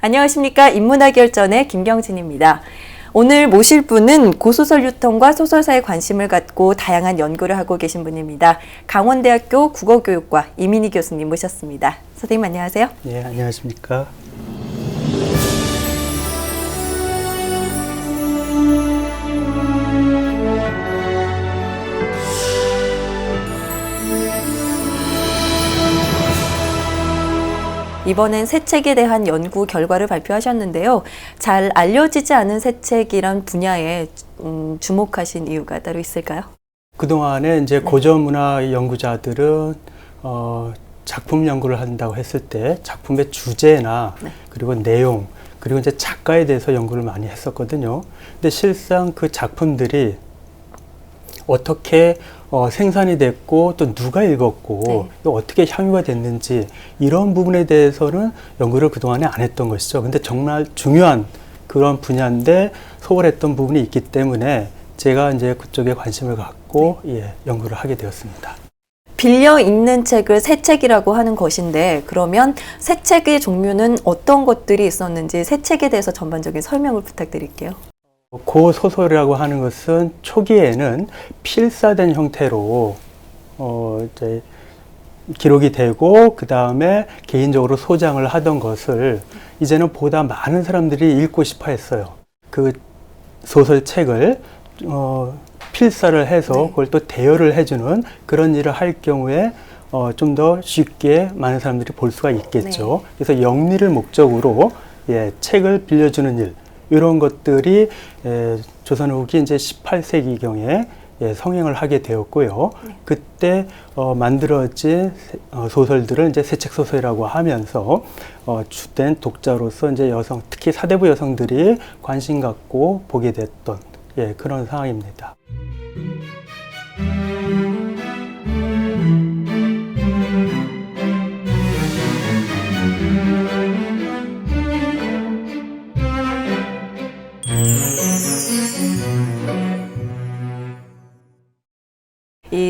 안녕하십니까. 인문학 열전의 김경진입니다. 오늘 모실 분은 고소설 유통과 소설사에 관심을 갖고 다양한 연구를 하고 계신 분입니다. 강원대학교 국어교육과 이민희 교수님 모셨습니다. 선생님 안녕하세요. 예, 안녕하십니까. 이번엔 새 책에 대한 연구 결과를 발표하셨는데요. 잘 알려지지 않은 새 책이란 분야에 음, 주목하신 이유가 따로 있을까요? 그동안에 이제 고전 문화 연구자들은 어, 작품 연구를 한다고 했을 때 작품의 주제나 네. 그리고 내용 그리고 이제 작가에 대해서 연구를 많이 했었거든요. 근데 실상 그 작품들이 어떻게 어, 생산이 됐고 또 누가 읽었고 네. 또 어떻게 향유가 됐는지 이런 부분에 대해서는 연구를 그동안에 안 했던 것이죠. 근데 정말 중요한 그런 분야인데 소홀했던 부분이 있기 때문에 제가 이제 그쪽에 관심을 갖고 예, 연구를 하게 되었습니다. 빌려 읽는 책을 새 책이라고 하는 것인데 그러면 새 책의 종류는 어떤 것들이 있었는지 새 책에 대해서 전반적인 설명을 부탁드릴게요. 고소설이라고 하는 것은 초기에는 필사된 형태로 어 이제 기록이 되고 그 다음에 개인적으로 소장을 하던 것을 이제는 보다 많은 사람들이 읽고 싶어 했어요. 그 소설책을 어 필사를 해서 네. 그걸 또 대여를 해주는 그런 일을 할 경우에 어, 좀 더 쉽게 많은 사람들이 볼 수가 있겠죠. 그래서 영리를 목적으로 예, 책을 빌려주는 일 이런 것들이 에, 조선 후기 이제 18세기 경에 예, 성행을 하게 되었고요. 그때 어, 만들어진 세- 어, 소설들을 이제 새책 소설이라고 하면서 어, 주된 독자로서 이제 여성, 특히 사대부 여성들이 관심 갖고 보게 됐던 예, 그런 상황입니다.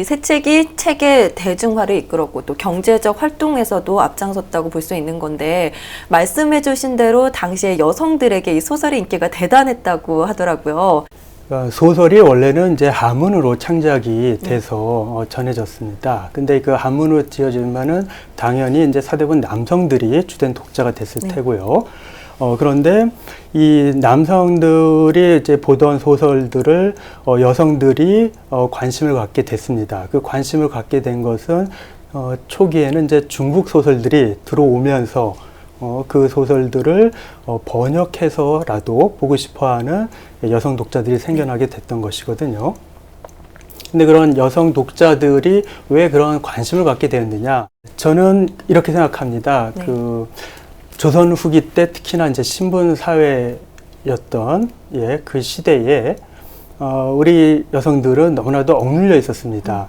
새 책이 책의 대중화를 이끌었고 또 경제적 활동에서도 앞장섰다고 볼 수 있는 건데 말씀해 주신 대로 당시에 여성들에게 이 소설의 인기가 대단했다고 하더라고요. 그러니까 소설이 원래는 이제 한문으로 창작이 돼서 어, 전해졌습니다. 근데 그 한문으로 지어지면은 당연히 이제 사대부분 남성들이 주된 독자가 됐을 네. 테고요. 어, 그런데 이 남성들이 이제 보던 소설들을 어, 여성들이 어, 관심을 갖게 됐습니다. 그 관심을 갖게 된 것은 어, 초기에는 이제 중국 소설들이 들어오면서 어, 그 소설들을 어, 번역해서라도 보고 싶어하는 여성 독자들이 생겨나게 됐던 것이거든요. 근데 그런 여성 독자들이 왜 그런 관심을 갖게 되었느냐? 저는 이렇게 생각합니다. 네. 그 조선 후기 때 특히나 이제 신분 사회였던 예, 그 시대에 어, 우리 여성들은 너무나도 억눌려 있었습니다.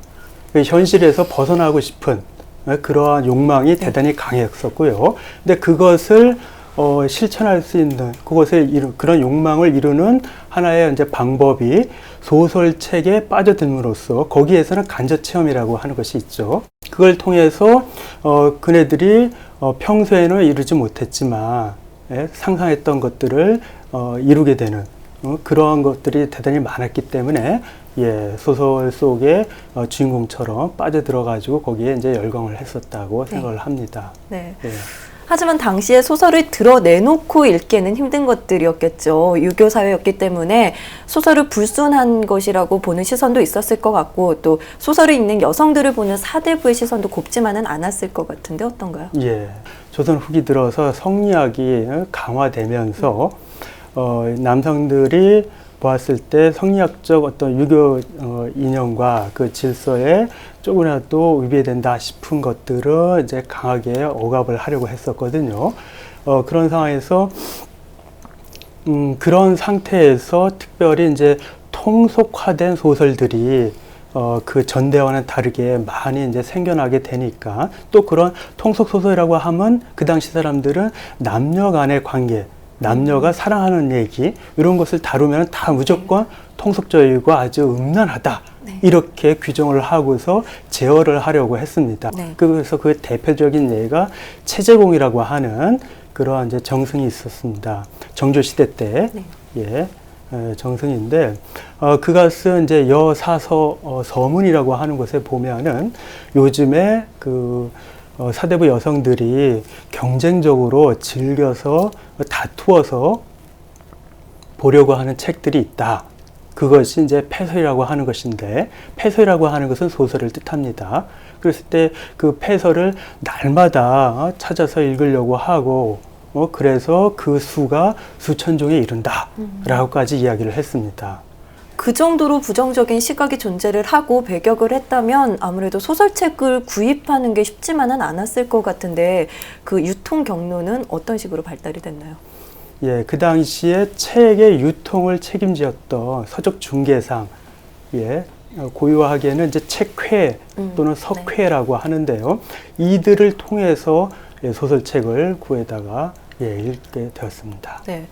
그 현실에서 벗어나고 싶은 어, 그러한 욕망이 대단히 강했었고요. 근데 그것을 어, 실천할 수 있는 그것을 이루, 그런 욕망을 이루는 하나의 이제 방법이 소설책에 빠져들므로써 거기에서는 간접 체험이라고 하는 것이 있죠. 그걸 통해서 어, 그네들이 어, 평소에는 이루지 못했지만 예, 상상했던 것들을 어, 이루게 되는 어, 그러한 것들이 대단히 많았기 때문에 예, 소설 속의 어, 주인공처럼 빠져들어가지고 거기에 이제 열광을 했었다고 네. 생각을 합니다. 네. 예. 하지만 당시에 소설을 드러내놓고 읽기는 힘든 것들이었겠죠. 유교 사회였기 때문에 소설을 불순한 것이라고 보는 시선도 있었을 것 같고 또 소설을 읽는 여성들을 보는 사대부의 시선도 곱지만은 않았을 것 같은데 어떤가요? 예. 조선 후기 들어서 성리학이 강화되면서 어, 남성들이 보았을 때 성리학적 어떤 유교 어, 이념과 그 질서에 조금이라도 위배된다 싶은 것들을 이제 강하게 억압을 하려고 했었거든요. 어, 그런 상황에서 음, 그런 상태에서 특별히 이제 통속화된 소설들이 어, 그 전대와는 다르게 많이 이제 생겨나게 되니까 또 그런 통속 소설이라고 하면 그 당시 사람들은 남녀 간의 관계, 남녀가 사랑하는 얘기 이런 것을 다루면 다 무조건 통속적이고 아주 음란하다. 네. 이렇게 규정을 하고서 제어를 하려고 했습니다. 네. 그래서 그 대표적인 예가 체제공이라고 하는 그러한 이제 정승이 있었습니다. 정조 시대 때 네. 예. 에, 정승인데 어, 그것은 이제 여사서 어, 서문이라고 하는 곳에 보면은 요즘에 그 어, 사대부 여성들이 경쟁적으로 즐겨서 다투어서 보려고 하는 책들이 있다. 그것이 이제 패설이라고 하는 것인데 패설이라고 하는 것은 소설을 뜻합니다. 그랬을 때 그 패설을 날마다 어, 찾아서 읽으려고 하고 어, 그래서 그 수가 수천 종에 이른다라고까지 이야기를 했습니다. 그 정도로 부정적인 시각이 존재를 하고 배격을 했다면 아무래도 소설책을 구입하는 게 쉽지만은 않았을 것 같은데 그 유통 경로는 어떤 식으로 발달이 됐나요? 예, 그 당시에 책의 유통을 책임지었던 서적 중개상, 예, 어, 고유하게는 이제 책회 음, 또는 석회라고 하는데요. 이들을 통해서 예, 소설책을 구해다가 예, 읽게 되었습니다. 네.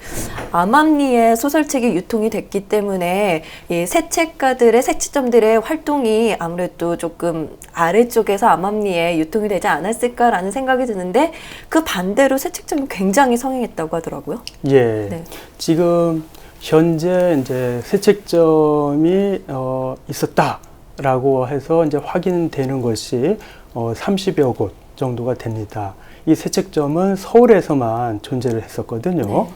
암암리에 소설책이 유통이 됐기 때문에 이 새책가들의 새치점들의 활동이 아무래도 조금 아래쪽에서 암암리에 유통이 되지 않았을까라는 생각이 드는데 그 반대로 새책점이 굉장히 성행했다고 하더라고요. 예, 네. 지금 현재 이제 세책점이 어, 있었다라고 해서 이제 확인되는 것이 어, 30여 곳 정도가 됩니다. 이 세책점은 서울에서만 존재를 했었거든요.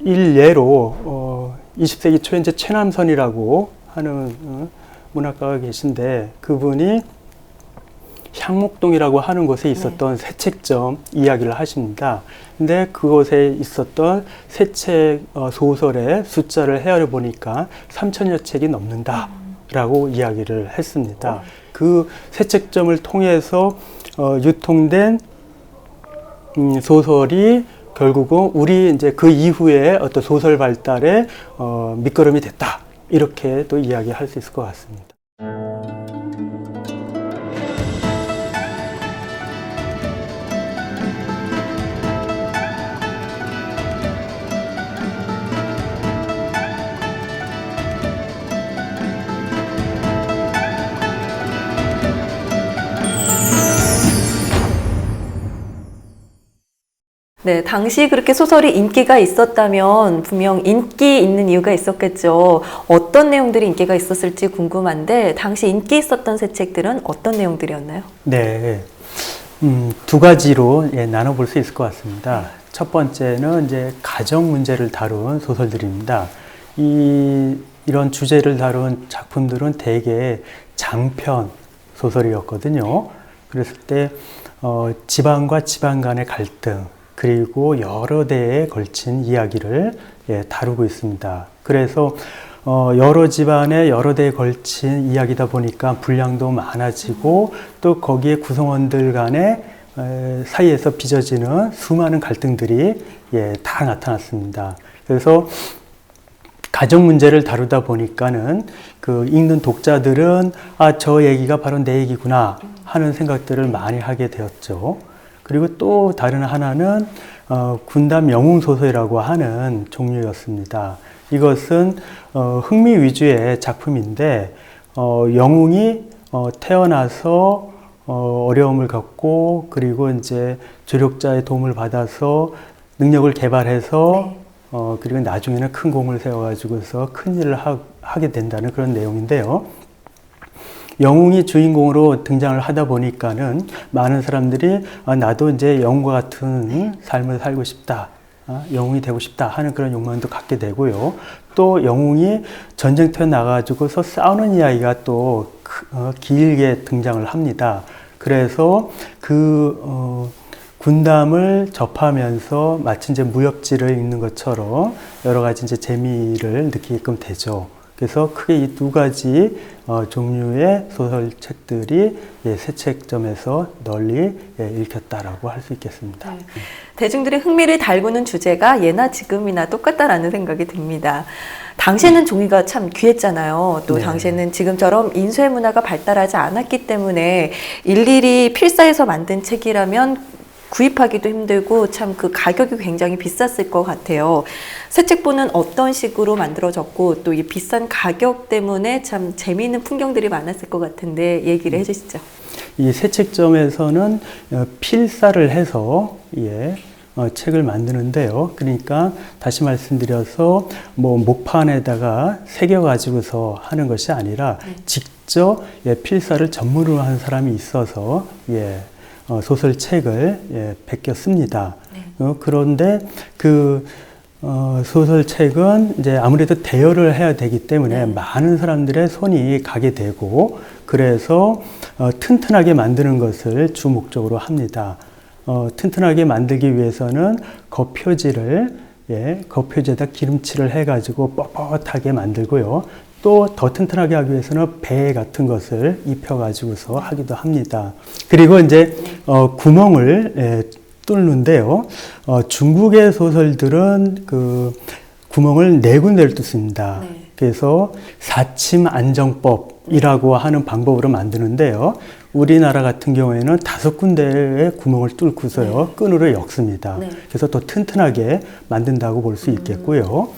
네. 일예로 어, 20세기 초에 이제 최남선이라고 하는 어, 문학가가 계신데 그분이 향목동이라고 하는 곳에 있었던 새책점 이야기를 하십니다. 근데 그곳에 있었던 새책 어, 소설의 숫자를 헤아려 보니까 3천여 책이 넘는다라고 이야기를 했습니다. 그 새책점을 통해서 어, 유통된 음, 소설이 결국은 우리 이제 그 이후에 어떤 소설 발달에 어, 밑거름이 됐다. 이렇게 또 이야기할 수 있을 것 같습니다. 네, 당시 그렇게 소설이 인기가 있었다면 분명 인기 있는 이유가 있었겠죠. 어떤 내용들이 인기가 있었을지 궁금한데 당시 인기 있었던 새 책들은 어떤 내용들이었나요? 네. 음, 두 가지로 예, 나눠볼 수 있을 것 같습니다. 첫 번째는 이제 가정 문제를 다룬 소설들입니다. 이, 이런 주제를 다룬 작품들은 대개 장편 소설이었거든요. 그랬을 때, 어, 지방과 지방 간의 갈등, 그리고 여러 대에 걸친 이야기를 예, 다루고 있습니다. 그래서 어, 여러 집안의 여러 대에 걸친 이야기다 보니까 분량도 많아지고 또 거기에 구성원들 간의 에, 사이에서 빚어지는 수많은 갈등들이 예, 다 나타났습니다. 그래서 가정 문제를 다루다 보니까는 그 읽는 독자들은 아, 저 얘기가 바로 내 얘기구나 하는 생각들을 많이 하게 되었죠. 그리고 또 다른 하나는 어, 군담 영웅 소설이라고 하는 종류였습니다. 이것은 어, 흥미 위주의 작품인데 어, 영웅이 어, 태어나서 어, 어려움을 겪고 그리고 이제 조력자의 도움을 받아서 능력을 개발해서 네. 어, 그리고 나중에는 큰 공을 세워가지고서 큰 일을 하, 하게 된다는 그런 내용인데요. 영웅이 주인공으로 등장을 하다 보니까는 많은 사람들이 아, 나도 이제 영웅과 같은 삶을 살고 싶다. 아, 영웅이 되고 싶다 하는 그런 욕망도 갖게 되고요. 또 영웅이 전쟁터에 나가지고서 싸우는 이야기가 또 크- 어, 길게 등장을 합니다. 그래서 그 어, 군담을 접하면서 마치 이제 무협지를 읽는 것처럼 여러 가지 이제 재미를 느끼게끔 되죠. 그래서 크게 이 두 가지 어, 종류의 소설책들이 예, 새 책점에서 널리 예, 읽혔다라고 할 수 있겠습니다. 네. 대중들의 흥미를 달구는 주제가 예나 지금이나 똑같다라는 생각이 듭니다. 당시에는 종이가 참 귀했잖아요. 또 네. 당시에는 지금처럼 인쇄 문화가 발달하지 않았기 때문에 일일이 필사해서 만든 책이라면 구입하기도 힘들고 참 그 가격이 굉장히 비쌌을 것 같아요. 새 책본은 어떤 식으로 만들어졌고 또 이 비싼 가격 때문에 참 재미있는 풍경들이 많았을 것 같은데 얘기를 해주시죠. 이 새 책점에서는 어, 필사를 해서 예, 어, 책을 만드는데요. 그러니까 다시 말씀드려서 뭐 목판에다가 새겨 가지고서 하는 것이 아니라 직접 예, 필사를 전문으로 하는 사람이 있어서 예, 어, 소설책을 예, 베꼈습니다. 어, 그런데 그 어, 소설책은 이제 아무래도 대여를 해야 되기 때문에 많은 사람들의 손이 가게 되고 그래서 어, 튼튼하게 만드는 것을 주 목적으로 합니다. 어, 튼튼하게 만들기 위해서는 겉표지를 예, 겉표지에다 기름칠을 해가지고 뻣뻣하게 만들고요. 또 더 튼튼하게 하기 위해서는 배 같은 것을 입혀가지고서 하기도 합니다. 그리고 이제 어, 구멍을 예, 뚫는데요. 어, 중국의 소설들은 그 구멍을 네 군데를 뚫습니다. 네. 그래서 사침 안정법이라고 하는 방법으로 만드는데요. 우리나라 같은 경우에는 다섯 군데의 구멍을 뚫고서요 끈으로 엮습니다. 네. 그래서 더 튼튼하게 만든다고 볼 수 있겠고요.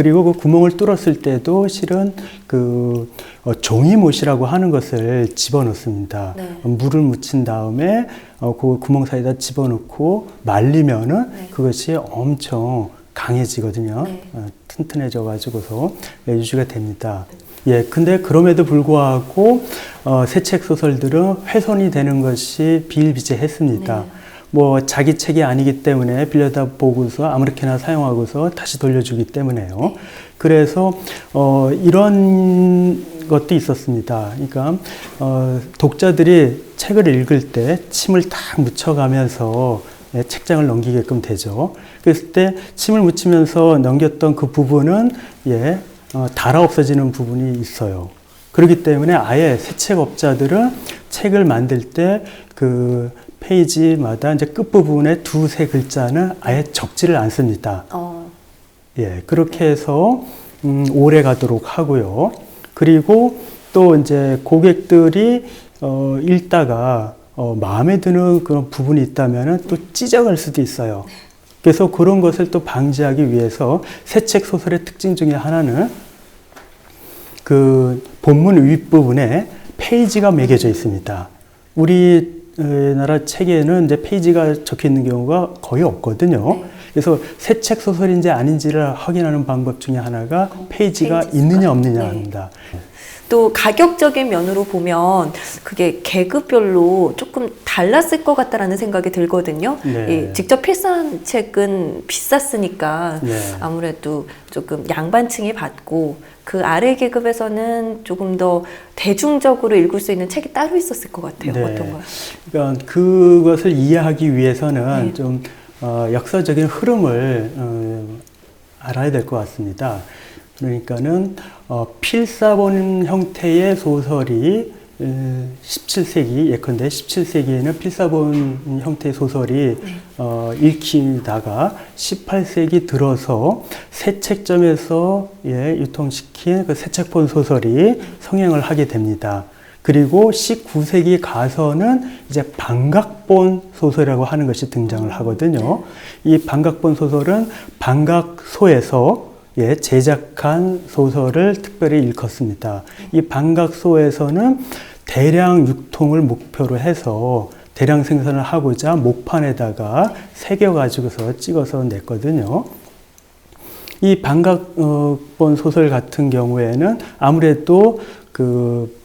그리고 그 구멍을 뚫었을 때도 실은 그 어, 종이못이라고 하는 것을 집어넣습니다. 네. 어, 물을 묻힌 다음에 어, 그 구멍 사이에다 집어넣고 말리면은 네. 그것이 엄청 강해지거든요. 네. 어, 튼튼해져 가지고서 예, 유지가 됩니다. 예, 근데 그럼에도 불구하고 어, 새 책 소설들은 훼손이 되는 것이 비일비재했습니다. 네. 뭐 자기 책이 아니기 때문에 빌려다 보고서 아무렇게나 사용하고서 다시 돌려주기 때문에요. 그래서 어, 이런 것도 있었습니다. 그러니까 어, 독자들이 책을 읽을 때 침을 탁 묻혀가면서 예, 책장을 넘기게끔 되죠. 그랬을 때 침을 묻히면서 넘겼던 그 부분은 예, 어, 달아 없어지는 부분이 있어요. 그렇기 때문에 아예 새 책업자들은 책을 만들 때 그 페이지마다 이제 끝부분에 두세 글자는 아예 적지를 않습니다. 어, 예, 그렇게 해서 음, 오래 가도록 하고요. 그리고 또 이제 고객들이 어, 읽다가 어, 마음에 드는 그런 부분이 있다면은 또 찢어갈 수도 있어요. 그래서 그런 것을 또 방지하기 위해서 새 책 소설의 특징 중에 하나는 그 본문 윗부분에 페이지가 매겨져 있습니다. 우리 나라 책에는 이제 페이지가 적혀 있는 경우가 거의 없거든요. 네. 그래서 새 책 소설인지 아닌지를 확인하는 방법 중에 하나가 페이지가 페이지 있느냐 수가. 없느냐 네. 또 가격적인 면으로 보면 그게 계급별로 조금 달랐을 것 같다라는 생각이 들거든요. 네. 이 직접 필사한 책은 비쌌으니까 네. 아무래도 조금 양반층이 받고 그 아래 계급에서는 조금 더 대중적으로 읽을 수 있는 책이 따로 있었을 것 같아요. 네. 어떤가요? 그러니까 그것을 이해하기 위해서는 네. 좀 어, 역사적인 흐름을 어, 알아야 될 것 같습니다. 그러니까는 어, 필사본 형태의 소설이 17세기 예컨대 17세기에는 필사본 형태의 소설이 어, 읽히다가 18세기 들어서 새 책점에서 예, 유통시킨 그 새책본 소설이 성행을 하게 됩니다. 그리고 19세기 가서는 이제 반각본 소설이라고 하는 것이 등장을 하거든요. 이 반각본 소설은 반각소에서 예, 제작한 소설을 특별히 일컫습니다. 이 반각소에서는 대량 유통을 목표로 해서 대량 생산을 하고자 목판에다가 새겨가지고서 찍어서 냈거든요. 이 반각본 소설 같은 경우에는 아무래도 그 음,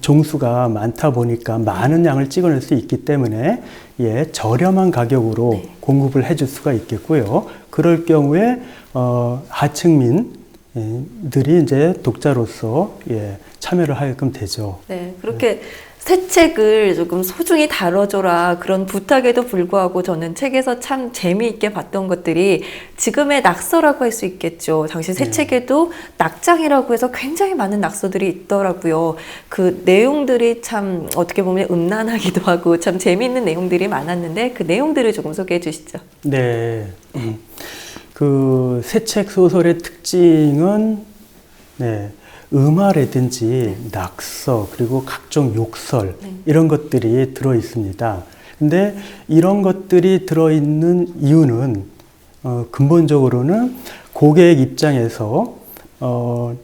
종수가 많다 보니까 많은 양을 찍어낼 수 있기 때문에 예, 저렴한 가격으로 네. 공급을 해줄 수가 있겠고요. 그럴 경우에 어, 하층민들이 이제 독자로서 예, 참여를 하게끔 되죠. 네, 그렇게 새 책을 조금 소중히 다뤄줘라 그런 부탁에도 불구하고 저는 책에서 참 재미있게 봤던 것들이 지금의 낙서라고 할 수 있겠죠. 당시 새 네. 책에도 낙장이라고 해서 굉장히 많은 낙서들이 있더라고요. 그 내용들이 참 어떻게 보면 음란하기도 하고 참 재미있는 내용들이 많았는데 그 내용들을 조금 소개해 주시죠. 네. 음. 그 새 책 소설의 특징은 네. 음화라든지 낙서 그리고 각종 욕설 네. 이런 것들이 들어 있습니다. 근데 이런 것들이 들어 있는 이유는 어, 근본적으로는 고객 입장에서 어,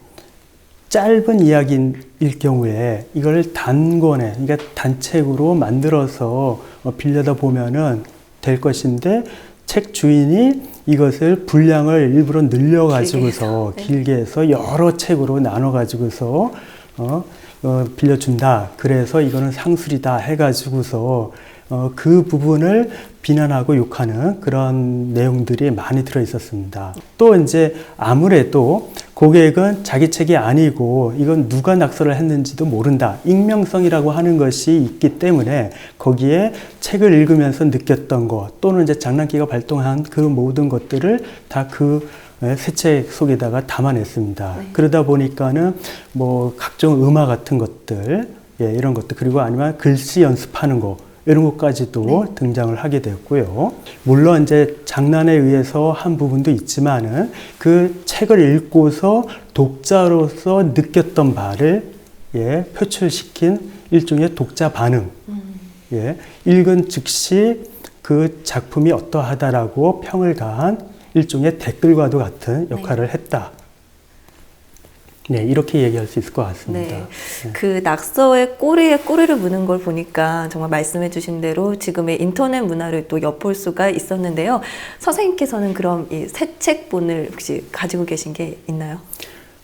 짧은 이야기일 경우에 이걸 단권에, 그러니까 단책으로 만들어서 어, 빌려다 보면은 될 것인데 책 주인이 이것을 분량을 일부러 늘려 가지고서 길게 해서, 네. 길게 해서 여러 책으로 나눠 가지고서 어, 어, 빌려준다. 그래서 이거는 상술이다 해가지고서 어, 그 부분을 비난하고 욕하는 그런 내용들이 많이 들어 있었습니다. 또 이제 아무래도 고객은 자기 책이 아니고 이건 누가 낙서를 했는지도 모른다. 익명성이라고 하는 것이 있기 때문에 거기에 책을 읽으면서 느꼈던 것 또는 이제 장난기가 발동한 그 모든 것들을 다그 새책 속에다가 담아냈습니다. 네. 그러다 보니까는 뭐 각종 음악 같은 것들, 예, 이런 것들, 그리고 아니면 글씨 연습하는 거, 이런 것까지도 등장을 하게 되었고요. 물론 이제 장난에 의해서 한 부분도 있지만은 그 책을 읽고서 독자로서 느꼈던 바를 예, 표출시킨 일종의 독자 반응. 예, 읽은 즉시 그 작품이 어떠하다라고 평을 가한 일종의 댓글과도 같은 역할을 했다. 네, 이렇게 얘기할 수 있을 것 같습니다. 네. 그 낙서의 꼬리에 꼬리를 무는 걸 보니까 정말 말씀해 주신 대로 지금의 인터넷 문화를 또 엿볼 수가 있었는데요. 선생님께서는 그럼 이 새 책본을 혹시 가지고 계신 게 있나요?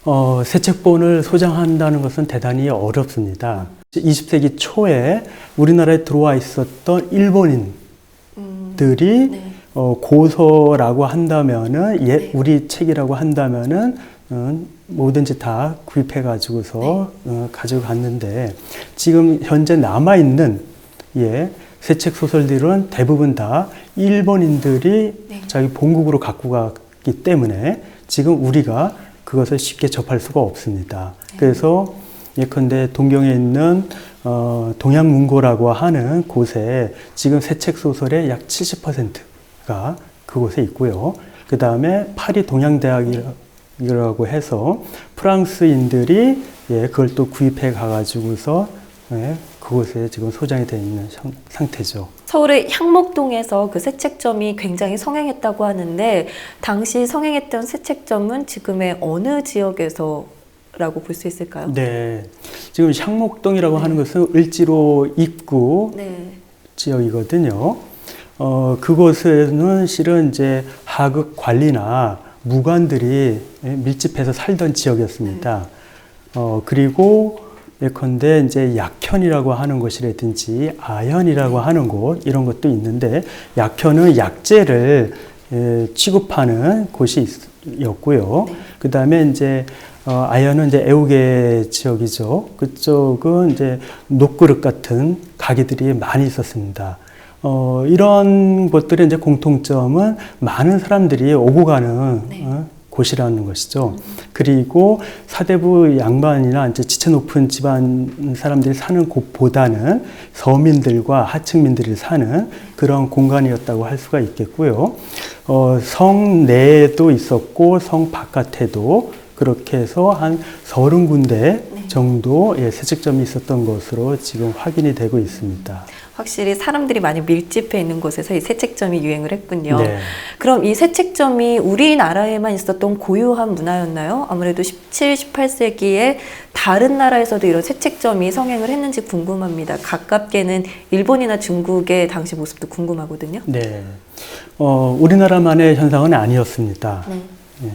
어, 새 책본을 소장한다는 것은 대단히 어렵습니다. 20세기 초에 우리나라에 들어와 있었던 일본인들이 네. 어, 고서라고 한다면은 예, 네. 우리 책이라고 한다면은 음, 뭐든지 다 구입해 가지고서 네. 어, 가지고 갔는데 지금 현재 남아 있는 예, 새책 소설들은 대부분 다 일본인들이 네. 자기 본국으로 갖고 갔기 때문에 지금 우리가 그것을 쉽게 접할 수가 없습니다. 네. 그래서 예컨대 동경에 있는 어, 동양문고라고 하는 곳에 지금 새책 소설의 약 70%가 그곳에 있고요. 그 다음에 파리 동양대학이라고 해서 프랑스인들이 예, 그걸 또 구입해 가가지고서 예, 그곳에 지금 소장이 되어 있는 상- 상태죠. 서울의 향목동에서 그 새책점이 굉장히 성행했다고 하는데 당시 성행했던 새책점은 지금의 어느 지역에서 라고 볼 수 있을까요? 네. 지금 향목동이라고 하는 것은 을지로 입구 네. 지역이거든요. 어, 그곳에는 실은 이제 하급 관리나 무관들이 밀집해서 살던 지역이었습니다. 어, 그리고 예컨대 이제 약현이라고 하는 곳이라든지 아현이라고 하는 곳 이런 것도 있는데 약현은 약재를 예, 취급하는 곳이 였고요. 네. 그 다음에 이제 어, 아현은 이제 애우개 지역이죠. 그쪽은 이제 녹그릇 같은 가게들이 많이 있었습니다. 어, 이런 것들의 이제 공통점은 많은 사람들이 오고 가는 네. 어, 곳이라는 것이죠. 그리고 사대부 양반이나 이제 지체 높은 집안 사람들이 사는 곳보다는 서민들과 하층민들이 사는 그런 공간이었다고 할 수가 있겠고요. 어, 성 내에도 있었고 성 바깥에도 그렇게 해서 한 서른 군데 네. 정도 의 세척점이 있었던 것으로 지금 확인이 되고 있습니다. 확실히 사람들이 많이 밀집해 있는 곳에서 이 새책점이 유행을 했군요. 네. 그럼 이 새책점이 우리나라에만 있었던 고유한 문화였나요? 아무래도 17, 18세기에 다른 나라에서도 이런 새책점이 성행을 했는지 궁금합니다. 가깝게는 일본이나 중국의 당시 모습도 궁금하거든요. 네. 어, 우리나라만의 현상은 아니었습니다. 네. 예.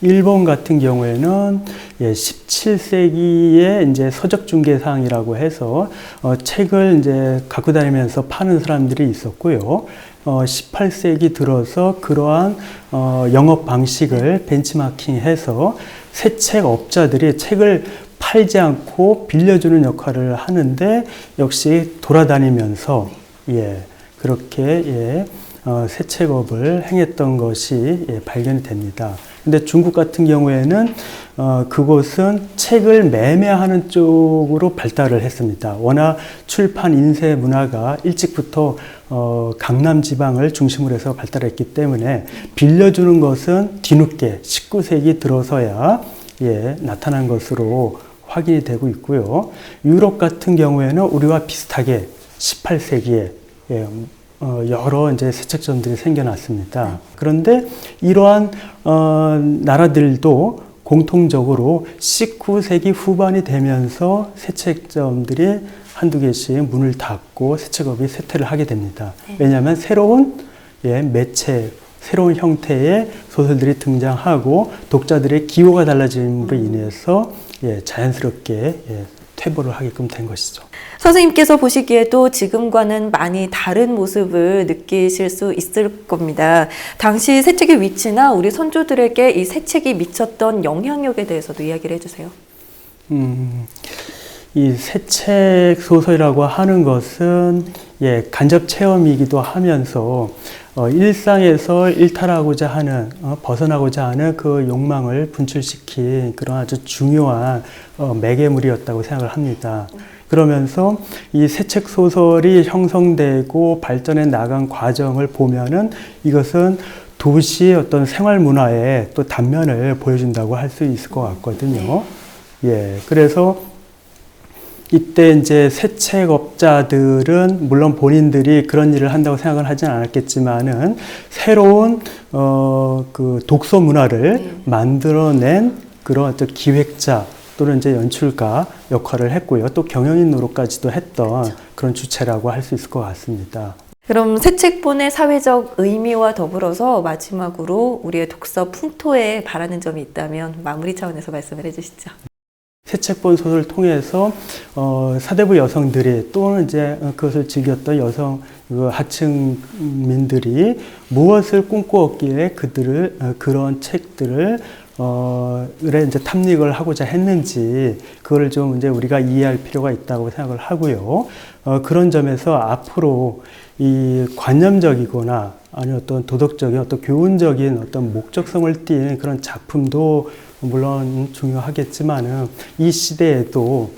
일본 같은 경우에는 예, 17세기에 이제 서적 중개상이라고 해서 어, 책을 이제 갖고 다니면서 파는 사람들이 있었고요. 어, 18세기 들어서 그러한 어, 영업 방식을 벤치마킹해서 새 책 업자들이 책을 팔지 않고 빌려주는 역할을 하는데 역시 돌아다니면서 예 그렇게 예 어, 새 책업을 행했던 것이 예, 발견이 됩니다. 근데 중국 같은 경우에는 어, 그곳은 책을 매매하는 쪽으로 발달을 했습니다. 워낙 출판 인쇄 문화가 일찍부터 어, 강남 지방을 중심으로 해서 발달했기 때문에 빌려주는 것은 뒤늦게 19세기 들어서야 예, 나타난 것으로 확인이 되고 있고요. 유럽 같은 경우에는 우리와 비슷하게 18세기에 예, 어, 여러 이제 세척점들이 생겨났습니다. 그런데 이러한 어, 나라들도 공통적으로 19세기 후반이 되면서 세척점들이 한두 개씩 문을 닫고 세척업이 쇠퇴를 하게 됩니다. 왜냐하면 새로운 예, 매체 새로운 형태의 소설들이 등장하고 독자들의 기호가 달라짐으로 인해서 예, 자연스럽게 예, 퇴보를 하게끔 된 것이죠. 선생님께서 보시기에도 지금과는 많이 다른 모습을 느끼실 수 있을 겁니다. 당시 새 책의 위치나 우리 선조들에게 이 새 책이 미쳤던 영향력에 대해서도 이야기를 해주세요. 음, 이 새책 소설이라고 하는 것은 예, 간접 체험이기도 하면서 어, 일상에서 일탈하고자 하는 어, 벗어나고자 하는 그 욕망을 분출시킨 그런 아주 중요한 어, 매개물이었다고 생각을 합니다. 그러면서 이 새 책 소설이 형성되고 발전해 나간 과정을 보면은 이것은 도시의 어떤 생활 문화의 또 단면을 보여준다고 할 수 있을 것 같거든요. 예, 그래서 이때 이제 새책업자들은 물론 본인들이 그런 일을 한다고 생각을 하진 않았겠지만은 새로운 어 그 독서 문화를 만들어낸 그런 어떤 기획자 또는 이제 연출가 역할을 했고요. 또 경영인 노릇까지도 했던 그런 주체라고 할 수 있을 것 같습니다. 그럼 새 책본의 사회적 의미와 더불어서 마지막으로 우리의 독서 풍토에 바라는 점이 있다면 마무리 차원에서 말씀을 해주시죠. 새책본 소설을 통해서 어, 사대부 여성들이 또는 이제 어, 그것을 즐겼던 여성 그 하층민들이 무엇을 꿈꾸었기에 그들을 어, 그런 책들을 어, 에 이제 탐닉을 하고자 했는지 그거를 좀 이제 우리가 이해할 필요가 있다고 생각을 하고요. 어, 그런 점에서 앞으로 이 관념적이거나 아니면 어떤 도덕적인 어떤 교훈적인 어떤 목적성을 띈 그런 작품도 물론 중요하겠지만은 이 시대에도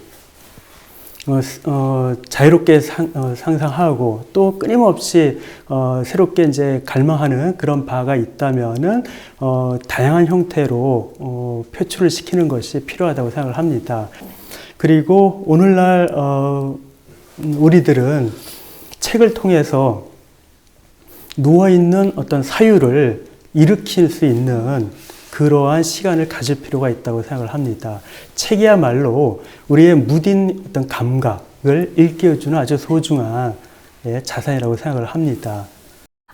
어, 스- 어, 자유롭게 상, 어, 상상하고 또 끊임없이 어, 새롭게 이제 갈망하는 그런 바가 있다면은 어, 다양한 형태로 어, 표출을 시키는 것이 필요하다고 생각을 합니다. 그리고 오늘날 어, 음, 우리들은 책을 통해서 누워 있는 어떤 사유를 일으킬 수 있는 그러한 시간을 가질 필요가 있다고 생각을 합니다. 책이야말로 우리의 무딘 어떤 감각을 일깨워주는 아주 소중한 예, 자산이라고 생각을 합니다.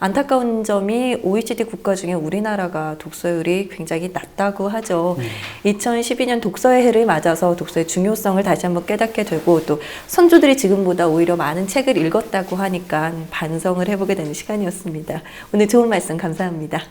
안타까운 점이 OECD 국가 중에 우리나라가 독서율이 굉장히 낮다고 하죠. 2012년 독서의 해를 맞아서 독서의 중요성을 다시 한번 깨닫게 되고 또 선조들이 지금보다 오히려 많은 책을 읽었다고 하니까 반성을 해보게 되는 시간이었습니다. 오늘 좋은 말씀 감사합니다.